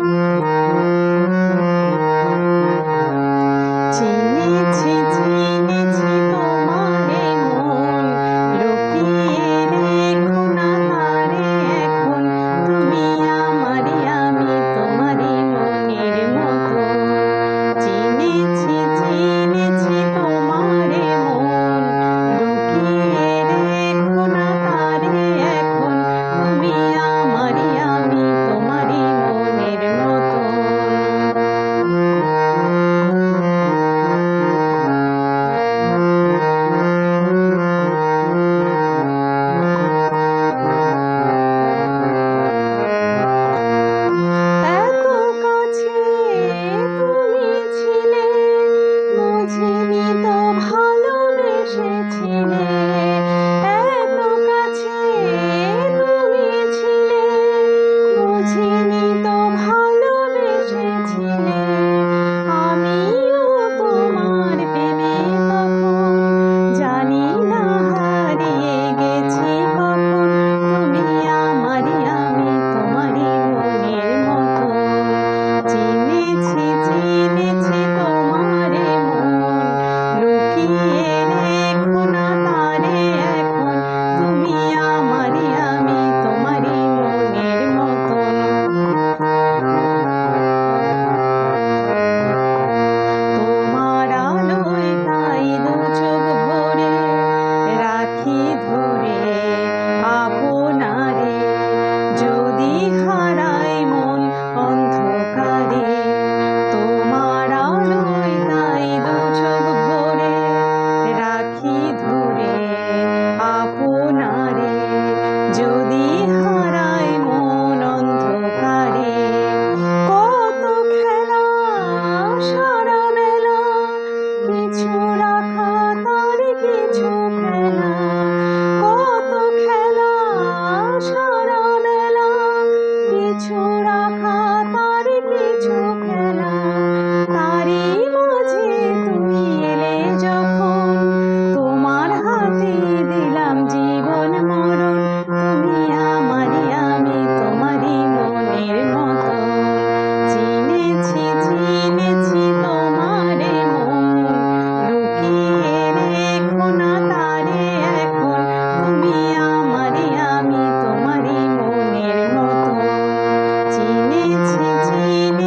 Música বেছেছি তো ভালোবেসেছি না রাখি ধরে আপনারে? যদি হারাই মন অন্ধকারে, তোমার আলোয় তাই দুচোখ ভরে রাখি ধরে আপনারে। যদি ঝিঝিঝি